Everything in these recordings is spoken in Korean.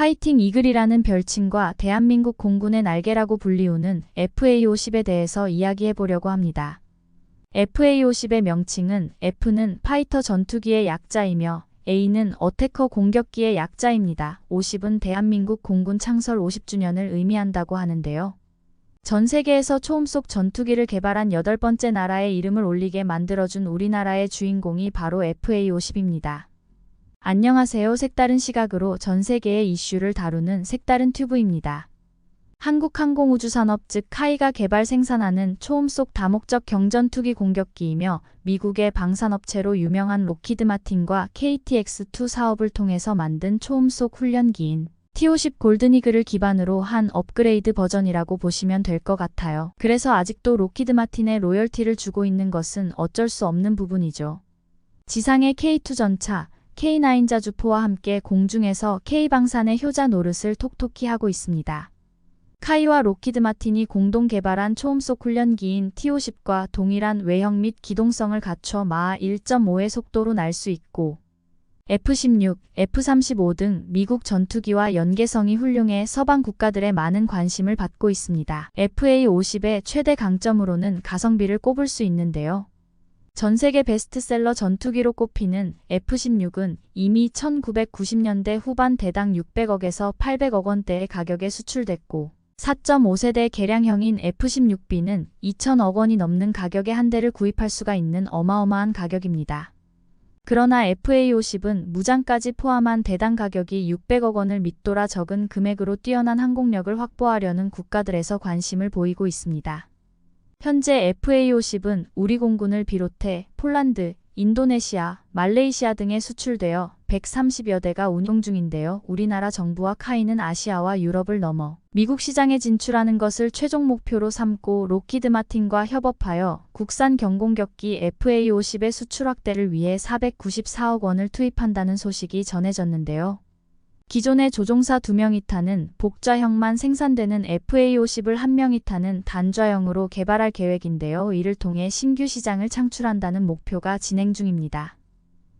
파이팅 이글이라는 별칭과 대한민국 공군의 날개라고 불리우는 FA-50에 대해서 이야기해 보려고 합니다. FA-50의 명칭은 F는 파이터 전투기의 약자이며 A는 어태커 공격기의 약자입니다. 50은 대한민국 공군 창설 50주년을 의미한다고 하는데요. 전 세계에서 초음속 전투기를 개발한 여덟 번째 나라의 이름을 올리게 만들어준 우리나라의 주인공이 바로 FA-50입니다. 안녕하세요. 색다른 시각으로 전 세계의 이슈를 다루는 색다른 튜브입니다. 한국항공우주산업 즉 카이가 개발 생산하는 초음속 다목적 경전투기 공격기이며 미국의 방산업체로 유명한 로키드 마틴과 KTX2 사업을 통해서 만든 초음속 훈련기인 T-50 골든이글을 기반으로 한 업그레이드 버전이라고 보시면 될 것 같아요. 그래서 아직도 로키드 마틴에 로열티를 주고 있는 것은 어쩔 수 없는 부분이죠. 지상의 K2 전차, K9 자주포와 함께 공중에서 K방산의 효자 노릇을 톡톡히 하고 있습니다. 카이와 로키드 마틴이 공동 개발한 초음속 훈련기인 T-50과 동일한 외형 및 기동성을 갖춰 마하 1.5의 속도로 날 수 있고 F-16, F-35 등 미국 전투기와 연계성이 훌륭해 서방 국가들의 많은 관심을 받고 있습니다. FA-50의 최대 강점으로는 가성비를 꼽을 수 있는데요. 전 세계 베스트셀러 전투기로 꼽히는 F-16은 이미 1990년대 후반 대당 600억에서 800억 원대의 가격에 수출됐고 4.5세대 개량형인 F-16B는 2천억 원이 넘는 가격에 한 대를 구입할 수가 있는 어마어마한 가격입니다. 그러나 FA-50은 무장까지 포함한 대당 가격이 600억 원을 밑돌아 적은 금액으로 뛰어난 항공력을 확보하려는 국가들에서 관심을 보이고 있습니다. 현재 FA-50은 우리 공군을 비롯해 폴란드, 인도네시아, 말레이시아 등에 수출되어 130여 대가 운용 중인데요. 우리나라 정부와 카이는 아시아와 유럽을 넘어 미국 시장에 진출하는 것을 최종 목표로 삼고 로키드 마틴과 협업하여 국산 경공격기 FA-50의 수출 확대를 위해 494억 원을 투입한다는 소식이 전해졌는데요. 기존의 조종사 2명이 타는 복좌형만 생산되는 FA-50을 1명이 타는 단좌형으로 개발할 계획인데요. 이를 통해 신규 시장을 창출한다는 목표가 진행 중입니다.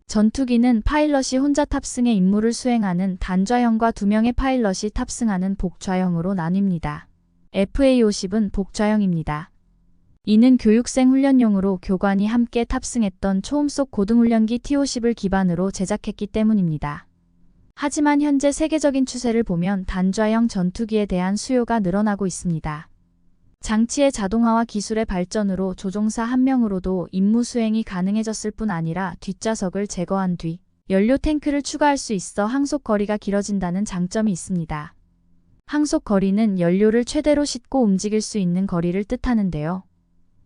전투기는 파일럿이 혼자 탑승의 임무를 수행하는 단좌형과 2명의 파일럿이 탑승하는 복좌형으로 나뉩니다. FA-50은 복좌형입니다. 이는 교육생 훈련용으로 교관이 함께 탑승했던 초음속 고등훈련기 T-50을 기반으로 제작했기 때문입니다. 하지만 현재 세계적인 추세를 보면 단좌형 전투기에 대한 수요가 늘어나고 있습니다. 장치의 자동화와 기술의 발전으로 조종사 한 명으로도 임무 수행이 가능해졌을 뿐 아니라 뒷좌석을 제거한 뒤 연료 탱크를 추가할 수 있어 항속 거리가 길어진다는 장점이 있습니다. 항속 거리는 연료를 최대로 싣고 움직일 수 있는 거리를 뜻하는데요.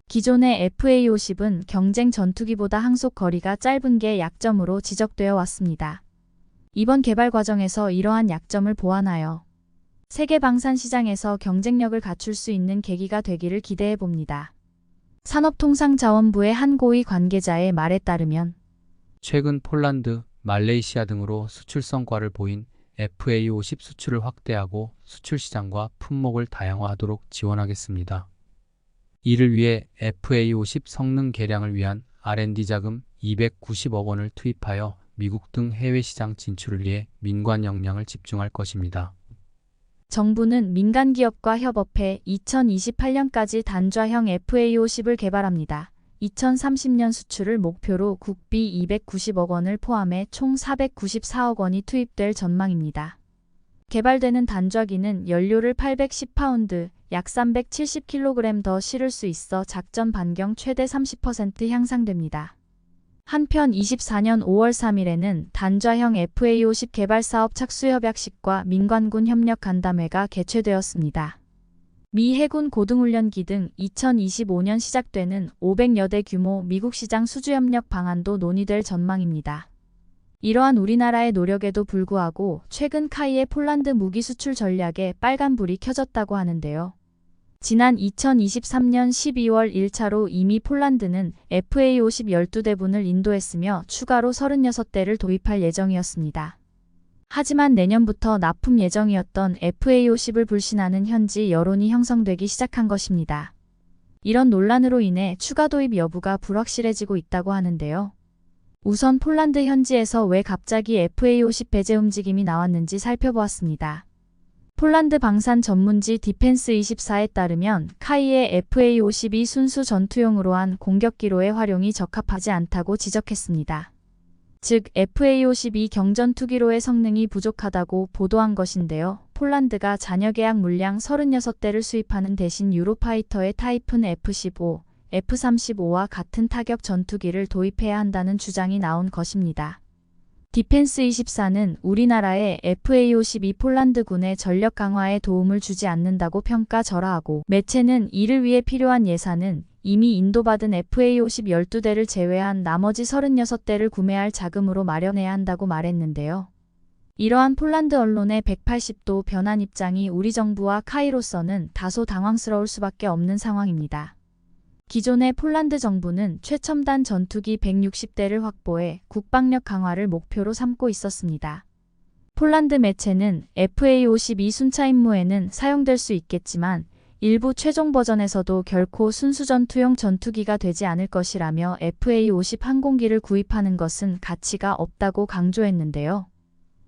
기존의 FA-50은 경쟁 전투기보다 항속 거리가 짧은 게 약점으로 지적되어 왔습니다. 이번 개발 과정에서 이러한 약점을 보완하여 세계 방산 시장에서 경쟁력을 갖출 수 있는 계기가 되기를 기대해 봅니다. 산업통상자원부의 한 고위 관계자의 말에 따르면 최근 폴란드, 말레이시아 등으로 수출 성과를 보인 FA-50 수출을 확대하고 수출 시장과 품목을 다양화하도록 지원하겠습니다. 이를 위해 FA-50 성능 개량을 위한 R&D 자금 290억 원을 투입하여 미국 등 해외 시장 진출을 위해 민관 역량을 집중할 것입니다. 정부는 민간 기업과 협업해 2028년까지 단좌형 FA-50을 개발합니다. 2030년 수출을 목표로 국비 290억 원을 포함해 총 494억 원이 투입될 전망입니다. 개발되는 단좌기는 연료를 810파운드, 약 370kg 더 실을 수 있어 작전 반경 최대 30% 향상됩니다. 한편 24년 5월 3일에는 단좌형 FA-50 개발 사업 착수협약식과 민관군 협력 간담회가 개최되었습니다. 미 해군 고등훈련기 등 2025년 시작되는 500여 대 규모 미국 시장 수주협력 방안도 논의될 전망입니다. 이러한 우리나라의 노력에도 불구하고 최근 카이의 폴란드 무기 수출 전략에 빨간불이 켜졌다고 하는데요. 지난 2023년 12월 1차로 이미 폴란드는 FA-50 12대분을 인도했으며 추가로 36대를 도입할 예정이었습니다. 하지만 내년부터 납품 예정이었던 FA-50을 불신하는 현지 여론이 형성되기 시작한 것입니다. 이런 논란으로 인해 추가 도입 여부가 불확실해지고 있다고 하는데요. 우선 폴란드 현지에서 왜 갑자기 FA50 배제 움직임이 나왔는지 살펴보았습니다. 폴란드 방산 전문지 디펜스24에 따르면 카이의 FA52 순수 전투용으로 한 공격기로의 활용이 적합하지 않다고 지적했습니다. 즉 FA52 경전투기로의 성능이 부족하다고 보도한 것인데요. 폴란드가 잔여 계약 물량 36대를 수입하는 대신 유로파이터의 타이푼 F15, F35와 같은 타격 전투기를 도입해야 한다는 주장이 나온 것입니다. 디펜스 24는 우리나라의 FA52 폴란드군의 전력 강화에 도움을 주지 않는다고 평가절하하고 매체는 이를 위해 필요한 예산은 이미 인도받은 FA50 12대를 제외한 나머지 36대를 구매할 자금으로 마련해야 한다고 말했는데요. 이러한 폴란드 언론의 180도 변한 입장이 우리 정부와 카이로서는 다소 당황스러울 수밖에 없는 상황입니다. 기존의 폴란드 정부는 최첨단 전투기 160대를 확보해 국방력 강화를 목표로 삼고 있었습니다. 폴란드 매체는 FA52 순차 임무에는 사용될 수 있겠지만 일부 최종 버전에서도 결코 순수 전투용 전투기가 되지 않을 것이라며 FA50 항공기를 구입하는 것은 가치가 없다고 강조했는데요.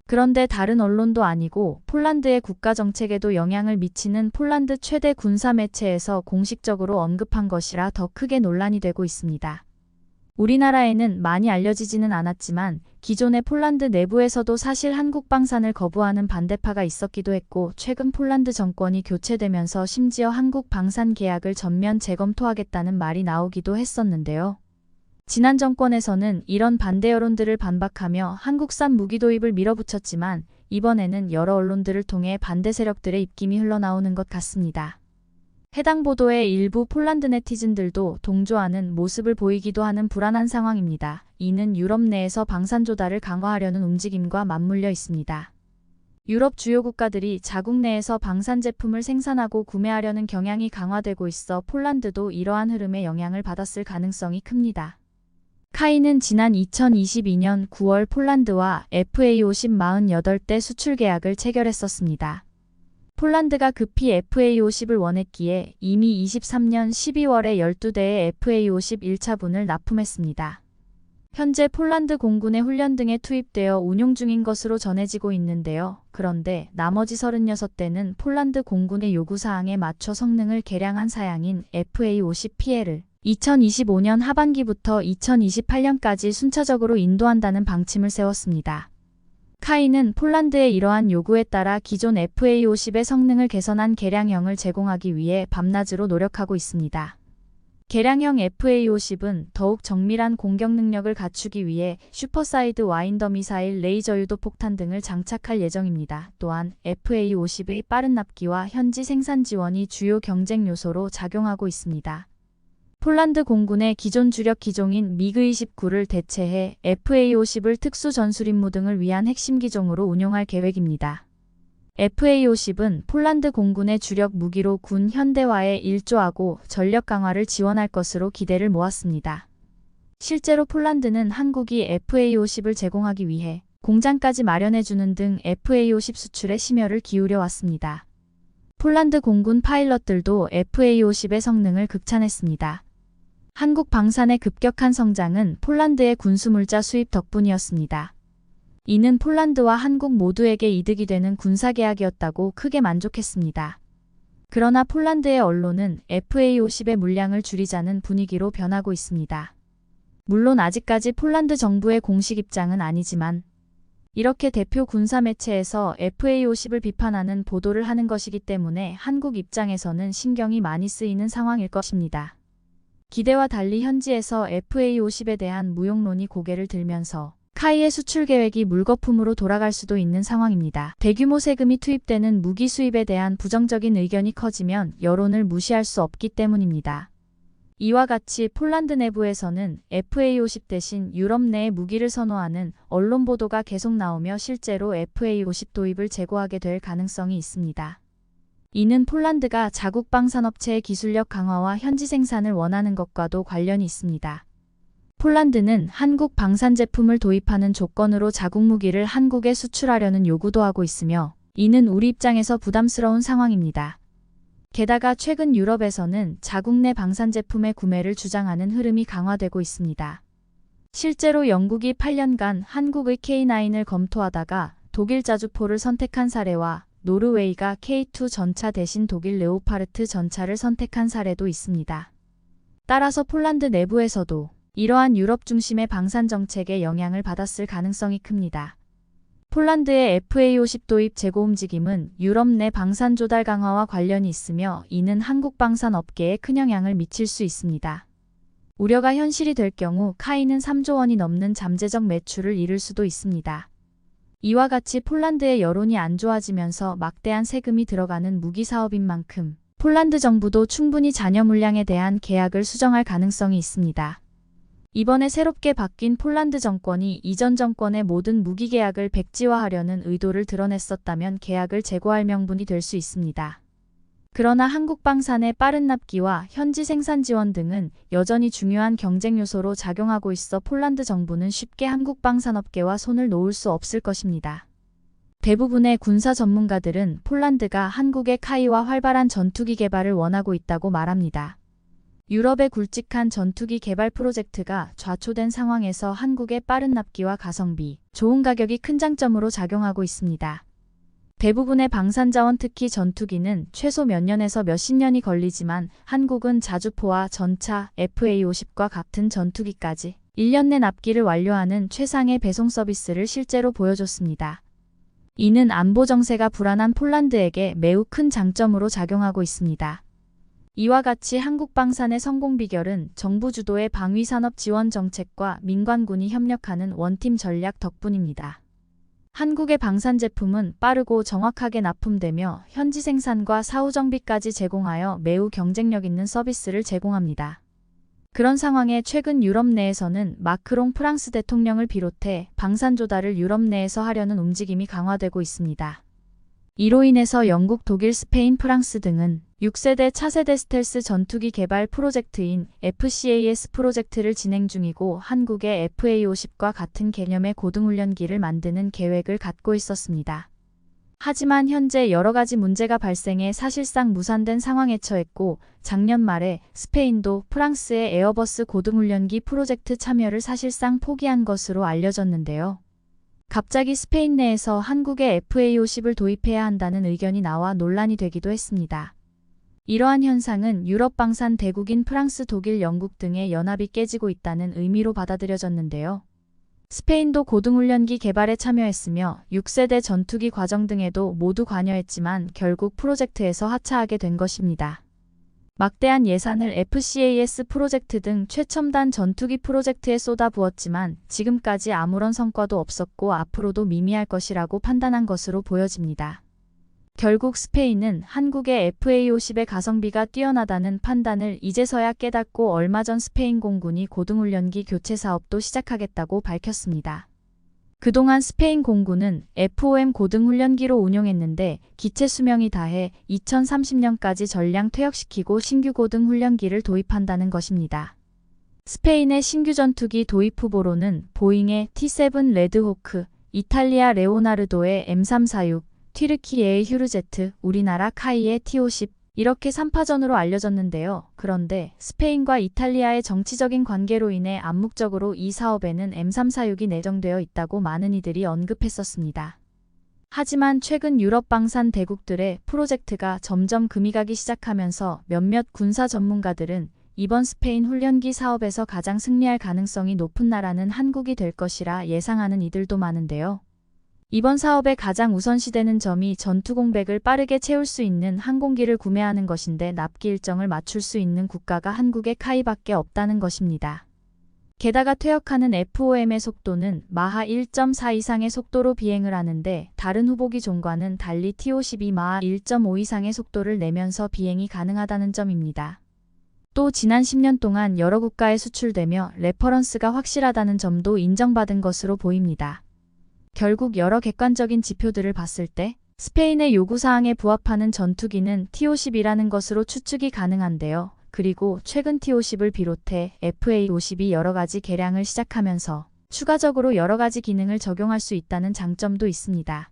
그런데 다른 언론도 아니고 폴란드의 국가 정책에도 영향을 미치는 폴란드 최대 군사 매체에서 공식적으로 언급한 것이라 더 크게 논란이 되고 있습니다. 우리나라에는 많이 알려지지는 않았지만 기존의 폴란드 내부에서도 사실 한국 방산을 거부하는 반대파가 있었기도 했고 최근 폴란드 정권이 교체되면서 심지어 한국 방산 계약을 전면 재검토하겠다는 말이 나오기도 했었는데요. 지난 정권에서는 이런 반대 여론들을 반박하며 한국산 무기 도입을 밀어붙였지만 이번에는 여러 언론들을 통해 반대 세력들의 입김이 흘러나오는 것 같습니다. 해당 보도에 일부 폴란드 네티즌들도 동조하는 모습을 보이기도 하는 불안한 상황입니다. 이는 유럽 내에서 방산 조달을 강화하려는 움직임과 맞물려 있습니다. 유럽 주요 국가들이 자국 내에서 방산 제품을 생산하고 구매하려는 경향이 강화되고 있어 폴란드도 이러한 흐름에 영향을 받았을 가능성이 큽니다. 카이는 지난 2022년 9월 폴란드와 FA50 48대 수출 계약을 체결했었습니다. 폴란드가 급히 FA50을 원했기에 이미 23년 12월에 12대의 FA50 1차분을 납품했습니다. 현재 폴란드 공군의 훈련 등에 투입되어 운용 중인 것으로 전해지고 있는데요. 그런데 나머지 36대는 폴란드 공군의 요구사항에 맞춰 성능을 개량한 사양인 FA50PL을 2025년 하반기부터 2028년까지 순차적으로 인도한다는 방침을 세웠습니다. 카이는 폴란드의 이러한 요구에 따라 기존 FA50의 성능을 개선한 개량형을 제공하기 위해 밤낮으로 노력하고 있습니다. 개량형 FA50은 더욱 정밀한 공격 능력을 갖추기 위해 슈퍼사이드 와인더 미사일 레이저 유도 폭탄 등을 장착할 예정입니다. 또한 FA50의 빠른 납기와 현지 생산 지원이 주요 경쟁 요소로 작용하고 있습니다. 폴란드 공군의 기존 주력 기종인 미그29를 대체해 FA50을 특수 전술 임무 등을 위한 핵심 기종으로 운용할 계획입니다. FA50은 폴란드 공군의 주력 무기로 군 현대화에 일조하고 전력 강화를 지원할 것으로 기대를 모았습니다. 실제로 폴란드는 한국이 FA50을 제공하기 위해 공장까지 마련해주는 등 FA50 수출에 심혈을 기울여 왔습니다. 폴란드 공군 파일럿들도 FA50의 성능을 극찬했습니다. 한국 방산의 급격한 성장은 폴란드의 군수물자 수입 덕분이었습니다. 이는 폴란드와 한국 모두에게 이득이 되는 군사계약이었다고 크게 만족했습니다. 그러나 폴란드의 언론은 FA50의 물량을 줄이자는 분위기로 변하고 있습니다. 물론 아직까지 폴란드 정부의 공식 입장은 아니지만 이렇게 대표 군사 매체에서 FA50을 비판하는 보도를 하는 것이기 때문에 한국 입장에서는 신경이 많이 쓰이는 상황일 것입니다. 기대와 달리 현지에서 FA50에 대한 무용론이 고개를 들면서 카이의 수출 계획이 물거품으로 돌아갈 수도 있는 상황입니다. 대규모 세금이 투입되는 무기 수입에 대한 부정적인 의견이 커지면 여론을 무시할 수 없기 때문입니다. 이와 같이 폴란드 내부에서는 FA50 대신 유럽 내에 무기를 선호하는 언론 보도가 계속 나오며 실제로 FA50 도입을 재고하게 될 가능성이 있습니다. 이는 폴란드가 자국 방산업체의 기술력 강화와 현지 생산을 원하는 것과도 관련이 있습니다. 폴란드는 한국 방산 제품을 도입하는 조건으로 자국 무기를 한국에 수출하려는 요구도 하고 있으며 이는 우리 입장에서 부담스러운 상황입니다. 게다가 최근 유럽에서는 자국 내 방산 제품의 구매를 주장하는 흐름이 강화되고 있습니다. 실제로 영국이 8년간 한국의 K9을 검토하다가 독일 자주포를 선택한 사례와 노르웨이가 K2 전차 대신 독일 레오파르트 전차를 선택한 사례도 있습니다. 따라서 폴란드 내부에서도 이러한 유럽 중심의 방산 정책에 영향을 받았을 가능성이 큽니다. 폴란드의 FA50 도입 재고 움직임은 유럽 내 방산 조달 강화와 관련이 있으며 이는 한국 방산 업계에 큰 영향을 미칠 수 있습니다. 우려가 현실이 될 경우 카이는 3조 원이 넘는 잠재적 매출을 잃을 수도 있습니다. 이와 같이 폴란드의 여론이 안 좋아지면서 막대한 세금이 들어가는 무기 사업인 만큼 폴란드 정부도 충분히 잔여 물량에 대한 계약을 수정할 가능성이 있습니다. 이번에 새롭게 바뀐 폴란드 정권이 이전 정권의 모든 무기 계약을 백지화하려는 의도를 드러냈었다면 계약을 재고할 명분이 될 수 있습니다. 그러나 한국 방산의 빠른 납기와 현지 생산 지원 등은 여전히 중요한 경쟁 요소로 작용하고 있어 폴란드 정부는 쉽게 한국 방산업계와 손을 놓을 수 없을 것입니다. 대부분의 군사 전문가들은 폴란드가 한국의 카이와 활발한 전투기 개발을 원하고 있다고 말합니다. 유럽의 굵직한 전투기 개발 프로젝트가 좌초된 상황에서 한국의 빠른 납기와 가성비, 좋은 가격이 큰 장점으로 작용하고 있습니다. 대부분의 방산자원 특히 전투기는 최소 몇 년에서 몇십 년이 걸리지만 한국은 자주포와 전차 FA50과 같은 전투기까지 1년 내 납기를 완료하는 최상의 배송 서비스를 실제로 보여줬습니다. 이는 안보 정세가 불안한 폴란드에게 매우 큰 장점으로 작용하고 있습니다. 이와 같이 한국 방산의 성공 비결은 정부 주도의 방위 산업 지원 정책과 민관군이 협력하는 원팀 전략 덕분입니다. 한국의 방산 제품은 빠르고 정확하게 납품되며 현지 생산과 사후 정비까지 제공하여 매우 경쟁력 있는 서비스를 제공합니다. 그런 상황에 최근 유럽 내에서는 마크롱 프랑스 대통령을 비롯해 방산 조달을 유럽 내에서 하려는 움직임이 강화되고 있습니다. 이로 인해서 영국, 독일, 스페인, 프랑스 등은 6세대 차세대 스텔스 전투기 개발 프로젝트인 FCAS 프로젝트를 진행 중이고 한국의 FA50과 같은 개념의 고등훈련기를 만드는 계획을 갖고 있었습니다. 하지만 현재 여러 가지 문제가 발생해 사실상 무산된 상황에 처했고 작년 말에 스페인도 프랑스의 에어버스 고등훈련기 프로젝트 참여를 사실상 포기한 것으로 알려졌는데요. 갑자기 스페인 내에서 한국의 FA50을 도입해야 한다는 의견이 나와 논란이 되기도 했습니다. 이러한 현상은 유럽 방산 대국인 프랑스, 독일, 영국 등의 연합이 깨지고 있다는 의미로 받아들여졌는데요. 스페인도 고등훈련기 개발에 참여했으며 6세대 전투기 과정 등에도 모두 관여했지만 결국 프로젝트에서 하차하게 된 것입니다. 막대한 예산을 FCAS 프로젝트 등 최첨단 전투기 프로젝트에 쏟아부었지만 지금까지 아무런 성과도 없었고 앞으로도 미미할 것이라고 판단한 것으로 보여집니다. 결국 스페인은 한국의 FA50의 가성비가 뛰어나다는 판단을 이제서야 깨닫고 얼마 전 스페인 공군이 고등훈련기 교체 사업도 시작하겠다고 밝혔습니다. 그동안 스페인 공군은 FOM 고등훈련기로 운용했는데 기체 수명이 다해 2030년까지 전량 퇴역시키고 신규 고등훈련기를 도입한다는 것입니다. 스페인의 신규 전투기 도입 후보로는 보잉의 T7 레드호크, 이탈리아 레오나르도의 M346, 튀르키예의 휴르제트, 우리나라 카이의 T50 이렇게 3파전으로 알려졌는데요. 그런데 스페인과 이탈리아의 정치적인 관계로 인해 암묵적으로 이 사업에는 M346이 내정되어 있다고 많은 이들이 언급했었습니다. 하지만 최근 유럽 방산 대국들의 프로젝트가 점점 금이 가기 시작하면서 몇몇 군사 전문가들은 이번 스페인 훈련기 사업에서 가장 승리할 가능성이 높은 나라는 한국이 될 것이라 예상하는 이들도 많은데요. 이번 사업의 가장 우선시되는 점이 전투 공백을 빠르게 채울 수 있는 항공기를 구매하는 것인데 납기 일정을 맞출 수 있는 국가가 한국의 카이밖에 없다는 것입니다. 게다가 퇴역하는 FOM의 속도는 마하 1.4 이상의 속도로 비행을 하는데 다른 후보기 종과는 달리 T52 마하 1.5 이상의 속도를 내면서 비행이 가능하다는 점입니다. 또 지난 10년 동안 여러 국가에 수출되며 레퍼런스가 확실하다는 점도 인정받은 것으로 보입니다. 결국 여러 객관적인 지표들을 봤을 때 스페인의 요구사항에 부합하는 전투기는 T-50이라는 것으로 추측이 가능한데요. 그리고 최근 T-50을 비롯해 FA-50이 여러 가지 개량을 시작하면서 추가적으로 여러 가지 기능을 적용할 수 있다는 장점도 있습니다.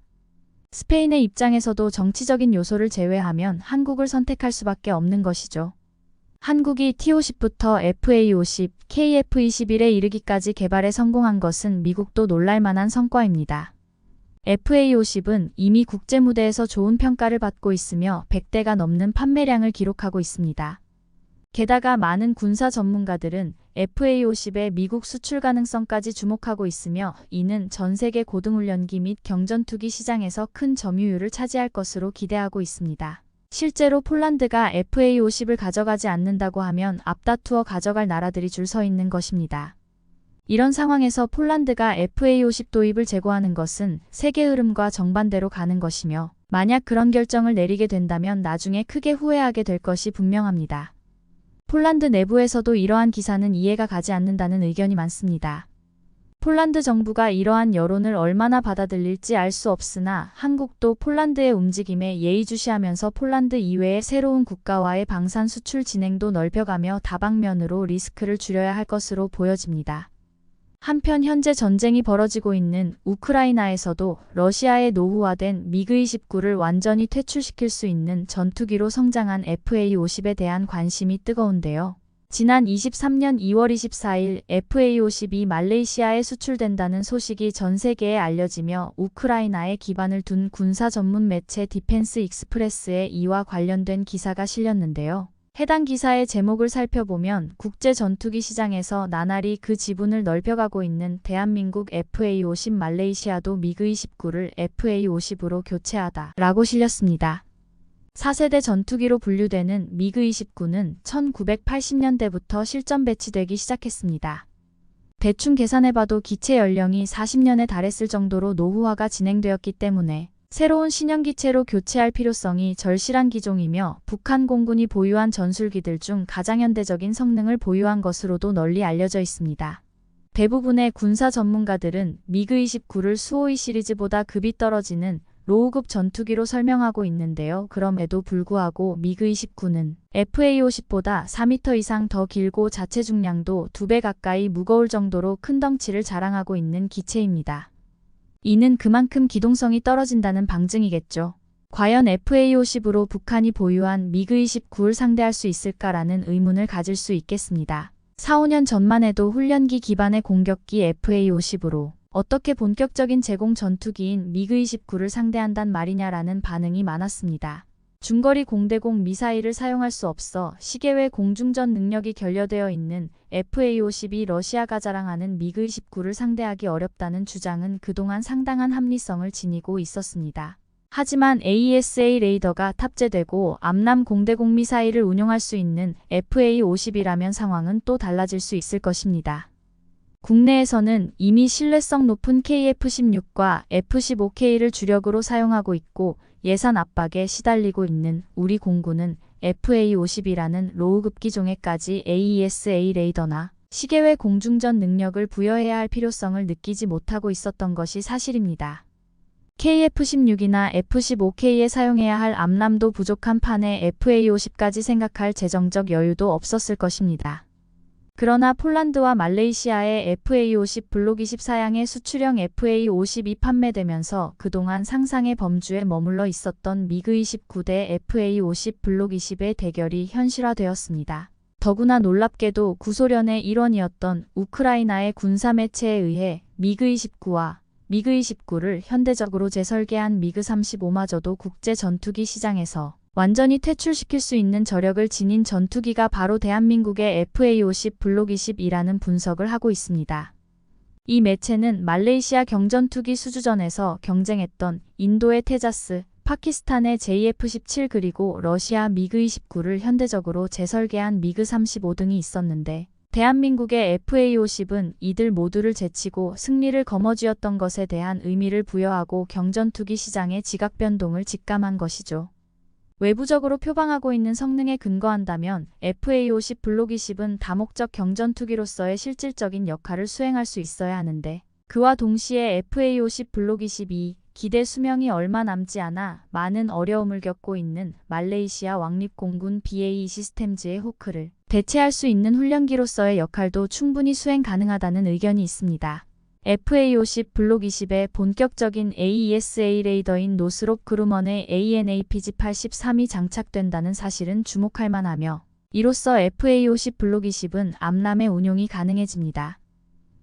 스페인의 입장에서도 정치적인 요소를 제외하면 한국을 선택할 수밖에 없는 것이죠. 한국이 T-50부터 FA-50, KF-21에 이르기까지 개발에 성공한 것은 미국도 놀랄만한 성과입니다. FA-50은 이미 국제 무대에서 좋은 평가를 받고 있으며 100대가 넘는 판매량을 기록하고 있습니다. 게다가 많은 군사 전문가들은 FA-50의 미국 수출 가능성까지 주목하고 있으며 이는 전 세계 고등훈련기 및 경전투기 시장에서 큰 점유율을 차지할 것으로 기대하고 있습니다. 실제로 폴란드가 FA-50을 가져가지 않는다고 하면 앞다투어 가져갈 나라들이 줄 서 있는 것입니다. 이런 상황에서 폴란드가 FA-50 도입을 재고하는 것은 세계 흐름과 정반대로 가는 것이며 만약 그런 결정을 내리게 된다면 나중에 크게 후회하게 될 것이 분명합니다. 폴란드 내부에서도 이러한 기사는 이해가 가지 않는다는 의견이 많습니다. 폴란드 정부가 이러한 여론을 얼마나 받아들일지 알 수 없으나 한국도 폴란드의 움직임에 예의주시하면서 폴란드 이외의 새로운 국가와의 방산 수출 진행도 넓혀가며 다방면으로 리스크를 줄여야 할 것으로 보여집니다. 한편 현재 전쟁이 벌어지고 있는 우크라이나에서도 러시아의 노후화된 미그-29를 완전히 퇴출시킬 수 있는 전투기로 성장한 FA-50에 대한 관심이 뜨거운데요. 지난 23년 2월 24일 FA-50이 말레이시아에 수출된다는 소식이 전 세계에 알려지며 우크라이나에 기반을 둔 군사 전문 매체 디펜스 익스프레스에 이와 관련된 기사가 실렸는데요. 해당 기사의 제목을 살펴보면 국제 전투기 시장에서 나날이 그 지분을 넓혀가고 있는 대한민국 FA-50 말레이시아도 미그-29를 FA-50으로 교체하다 라고 실렸습니다. 4세대 전투기로 분류되는 미그-29는 1980년대부터 실전 배치되기 시작했습니다. 대충 계산해봐도 기체 연령이 40년에 달했을 정도로 노후화가 진행되었기 때문에 새로운 신형기체로 교체할 필요성이 절실한 기종이며 북한 공군이 보유한 전술기들 중 가장 현대적인 성능을 보유한 것으로도 널리 알려져 있습니다. 대부분의 군사 전문가들은 미그-29를 수호이 시리즈보다 급이 떨어지는 로우급 전투기로 설명하고 있는데요. 그럼에도 불구하고 미그-29는 FA-50보다 4m 이상 더 길고 자체 중량도 2배 가까이 무거울 정도로 큰 덩치를 자랑하고 있는 기체입니다. 이는 그만큼 기동성이 떨어진다는 방증이겠죠. 과연 FA-50으로 북한이 보유한 미그-29를 상대할 수 있을까라는 의문을 가질 수 있겠습니다. 4, 5년 전만 해도 훈련기 기반의 공격기 FA-50으로 어떻게 본격적인 제공 전투기인 미그-29를 상대한단 말이냐라는 반응이 많았습니다. 중거리 공대공 미사일을 사용할 수 없어 시계외 공중전 능력이 결여되어 있는 FA-50이 러시아가 자랑하는 미그-29를 상대하기 어렵다는 주장은 그동안 상당한 합리성을 지니고 있었습니다. 하지만 AESA 레이더가 탑재되고 암남 공대공 미사일을 운용할 수 있는 FA-50이라면 상황은 또 달라질 수 있을 것입니다. 국내에서는 이미 신뢰성 높은 KF-16과 F-15K를 주력으로 사용하고 있고 예산 압박에 시달리고 있는 우리 공군은 FA-50이라는 로우급 기종에까지 AESA 레이더나 시계외 공중전 능력을 부여해야 할 필요성을 느끼지 못하고 있었던 것이 사실입니다. KF-16이나 F-15K에 사용해야 할 암남도 부족한 판에 FA-50까지 생각할 재정적 여유도 없었을 것입니다. 그러나 폴란드와 말레이시아의 FA-50 블록 24양의 수출형 FA-50이 판매되면서 그동안 상상의 범주에 머물러 있었던 미그-29대 FA-50 블록 20의 대결이 현실화되었습니다. 더구나 놀랍게도 구소련의 일원이었던 우크라이나의 군사 매체에 의해 미그-29와 미그-29를 현대적으로 재설계한 미그-35마저도 국제 전투기 시장에서 완전히 퇴출시킬 수 있는 저력을 지닌 전투기가 바로 대한민국의 FA-50 블록 20이라는 분석을 하고 있습니다. 이 매체는 말레이시아 경전투기 수주전에서 경쟁했던 인도의 테자스, 파키스탄의 JF-17 그리고 러시아 미그-29를 현대적으로 재설계한 미그-35 등이 있었는데 대한민국의 FA-50은 이들 모두를 제치고 승리를 거머쥐었던 것에 대한 의미를 부여하고 경전투기 시장의 지각 변동을 직감한 것이죠. 외부적으로 표방하고 있는 성능에 근거한다면 FA-50 블록 20은 다목적 경전 투기로서의 실질적인 역할을 수행할 수 있어야 하는데 그와 동시에 FA-50 블록 22 기대 수명이 얼마 남지 않아 많은 어려움을 겪고 있는 말레이시아 왕립공군 BAE 시스템즈의 호크를 대체할 수 있는 훈련기로서의 역할도 충분히 수행 가능하다는 의견이 있습니다. FA-50 블록 20의 본격적인 AESA 레이더인 노스롭 그루먼의 ANAPG-83이 장착된다는 사실은 주목할 만하며 이로써 FA50 블록 20은 암람의 운용이 가능해집니다.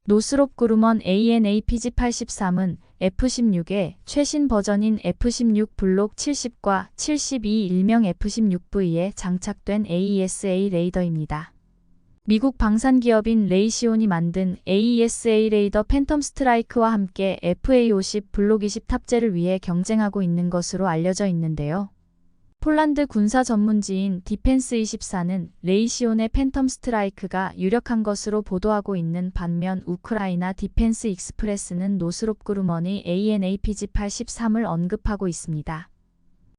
노스롭 그루먼 ANAPG83은 F16의 최신 버전인 F16 블록 70과 72 일명 F16V에 장착된 AESA 레이더입니다. 미국 방산기업인 레이시온이 만든 AESA 레이더 팬텀 스트라이크와 함께 FA50 블록 20 탑재를 위해 경쟁하고 있는 것으로 알려져 있는데요. 폴란드 군사 전문지인 디펜스 24는 레이시온의 팬텀 스트라이크가 유력한 것으로 보도하고 있는 반면 우크라이나 디펜스 익스프레스는 노스롭 그루먼의 ANAPG-83을 언급하고 있습니다.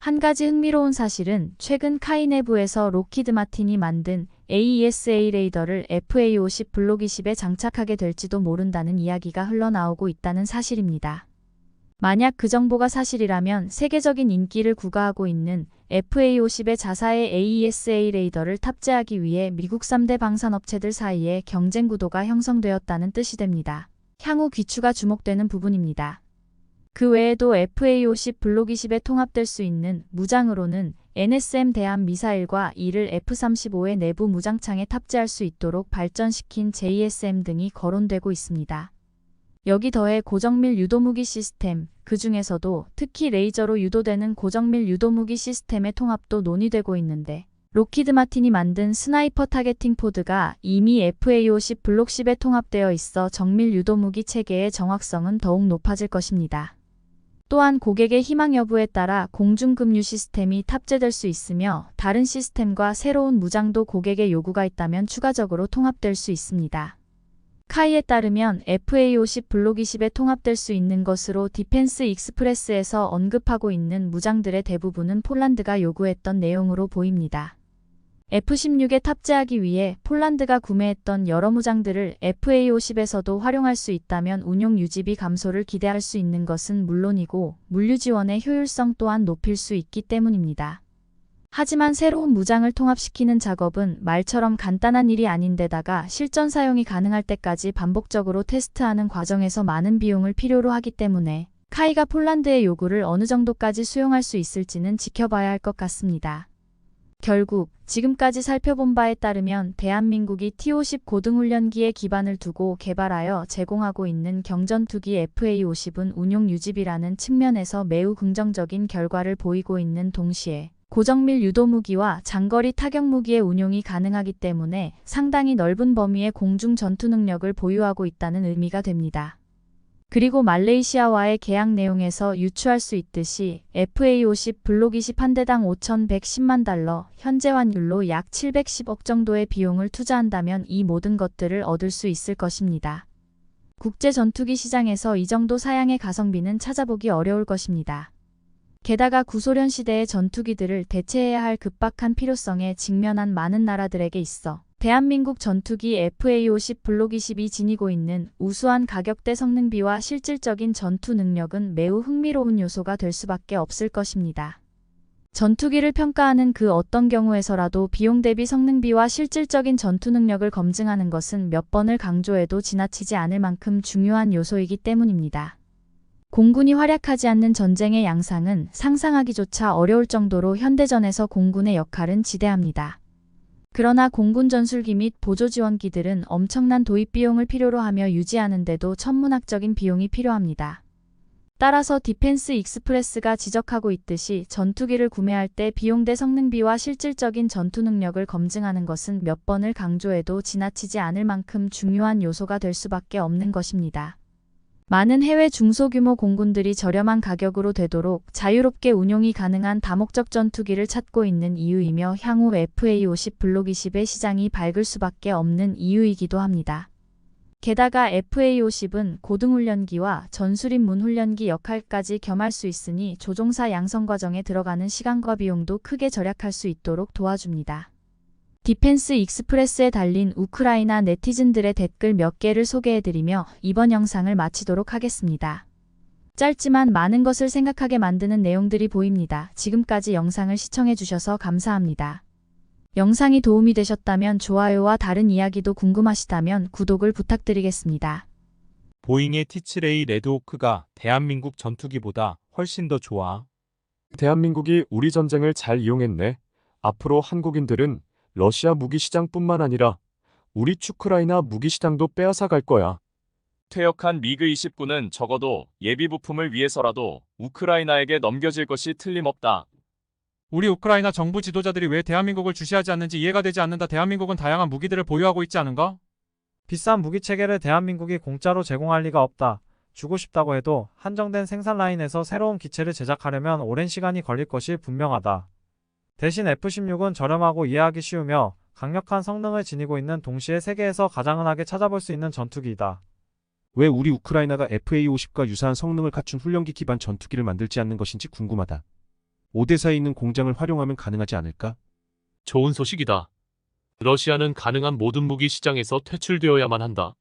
한 가지 흥미로운 사실은 최근 카이네브에서 로키드 마틴이 만든 AESA 레이더를 FA50 블록 20에 장착하게 될지도 모른다는 이야기가 흘러나오고 있다는 사실입니다. 만약 그 정보가 사실이라면 세계적인 인기를 구가하고 있는 FA50의 자사의 AESA 레이더를 탑재하기 위해 미국 3대 방산업체들 사이에 경쟁 구도가 형성되었다는 뜻이 됩니다. 향후 귀추가 주목되는 부분입니다. 그 외에도 FA50 블록 20에 통합될 수 있는 무장으로는 NSM 대함 미사일과 이를 F-35의 내부 무장창에 탑재할 수 있도록 발전시킨 JSM 등이 거론되고 있습니다. 여기 더해 고정밀 유도무기 시스템, 그 중에서도 특히 레이저로 유도되는 고정밀 유도무기 시스템의 통합도 논의되고 있는데, 로키드 마틴이 만든 스나이퍼 타겟팅 포드가 이미 FA50 블록 10에 통합되어 있어 정밀 유도무기 체계의 정확성은 더욱 높아질 것입니다. 또한 고객의 희망 여부에 따라 공중급유 시스템이 탑재될 수 있으며 다른 시스템과 새로운 무장도 고객의 요구가 있다면 추가적으로 통합될 수 있습니다. 카이에 따르면 FA50 블록 20에 통합될 수 있는 것으로 디펜스 익스프레스에서 언급하고 있는 무장들의 대부분은 폴란드가 요구했던 내용으로 보입니다. F-16에 탑재하기 위해 폴란드가 구매했던 여러 무장들을 FA-50에서도 활용할 수 있다면 운용 유지비 감소를 기대할 수 있는 것은 물론이고 물류 지원의 효율성 또한 높일 수 있기 때문입니다. 하지만 새로운 무장을 통합시키는 작업은 말처럼 간단한 일이 아닌데다가 실전 사용이 가능할 때까지 반복적으로 테스트하는 과정에서 많은 비용을 필요로 하기 때문에 카이가 폴란드의 요구를 어느 정도까지 수용할 수 있을지는 지켜봐야 할 것 같습니다. 결국 지금까지 살펴본 바에 따르면 대한민국이 T-50 고등훈련기에 기반을 두고 개발하여 제공하고 있는 경전투기 FA-50은 운용 유지비라는 측면에서 매우 긍정적인 결과를 보이고 있는 동시에 고정밀 유도무기와 장거리 타격무기의 운용이 가능하기 때문에 상당히 넓은 범위의 공중 전투 능력을 보유하고 있다는 의미가 됩니다. 그리고 말레이시아와의 계약 내용에서 유추할 수 있듯이 FA50 블록 20 한 대당 5,110만 달러, 현재 환율로 약 710억 정도의 비용을 투자한다면 이 모든 것들을 얻을 수 있을 것입니다. 국제 전투기 시장에서 이 정도 사양의 가성비는 찾아보기 어려울 것입니다. 게다가 구소련 시대의 전투기들을 대체해야 할 급박한 필요성에 직면한 많은 나라들에게 있어 대한민국 전투기 FA-50 블록 20이 지니고 있는 우수한 가격대 성능비와 실질적인 전투 능력은 매우 흥미로운 요소가 될 수밖에 없을 것입니다. 전투기를 평가하는 그 어떤 경우에서라도 비용 대비 성능비와 실질적인 전투 능력을 검증하는 것은 몇 번을 강조해도 지나치지 않을 만큼 중요한 요소이기 때문입니다. 공군이 활약하지 않는 전쟁의 양상은 상상하기조차 어려울 정도로 현대전에서 공군의 역할은 지대합니다. 그러나 공군 전술기 및 보조 지원기들은 엄청난 도입 비용을 필요로 하며 유지하는데도 천문학적인 비용이 필요합니다. 따라서 디펜스 익스프레스가 지적하고 있듯이 전투기를 구매할 때 비용 대 성능비와 실질적인 전투 능력을 검증하는 것은 몇 번을 강조해도 지나치지 않을 만큼 중요한 요소가 될 수밖에 없는 것입니다. 많은 해외 중소규모 공군들이 저렴한 가격으로 되도록 자유롭게 운용이 가능한 다목적 전투기를 찾고 있는 이유이며 향후 FA50 블록 20의 시장이 밝을 수밖에 없는 이유이기도 합니다. 게다가 FA50은 고등훈련기와 전술임문 훈련기 역할까지 겸할 수 있으니 조종사 양성 과정에 들어가는 시간과 비용도 크게 절약할 수 있도록 도와줍니다. 디펜스 익스프레스에 달린 우크라이나 네티즌들의 댓글 몇 개를 소개해드리며 이번 영상을 마치도록 하겠습니다. 짧지만 많은 것을 생각하게 만드는 내용들이 보입니다. 지금까지 영상을 시청해주셔서 감사합니다. 영상이 도움이 되셨다면 좋아요와 다른 이야기도 궁금하시다면 구독을 부탁드리겠습니다. 보잉의 T7A 레드호크가 대한민국 전투기보다 훨씬 더 좋아. 대한민국이 우리 전쟁을 잘 이용했네. 앞으로 한국인들은 러시아 무기 시장뿐만 아니라 우리 축크라이나 무기 시장도 빼앗아 갈 거야. 퇴역한 미그 29는 적어도 예비 부품을 위해서라도 우크라이나에게 넘겨질 것이 틀림없다. 우리 우크라이나 정부 지도자들이 왜 대한민국을 주시하지 않는지 이해가 되지 않는다. 대한민국은 다양한 무기들을 보유하고 있지 않은가? 비싼 무기 체계를 대한민국이 공짜로 제공할 리가 없다. 주고 싶다고 해도 한정된 생산 라인에서 새로운 기체를 제작하려면 오랜 시간이 걸릴 것이 분명하다. 대신 F-16은 저렴하고 이해하기 쉬우며 강력한 성능을 지니고 있는 동시에 세계에서 가장 흔하게 찾아볼 수 있는 전투기이다. 왜 우리 우크라이나가 FA-50과 유사한 성능을 갖춘 훈련기 기반 전투기를 만들지 않는 것인지 궁금하다. 오데사에 있는 공장을 활용하면 가능하지 않을까? 좋은 소식이다. 러시아는 가능한 모든 무기 시장에서 퇴출되어야만 한다.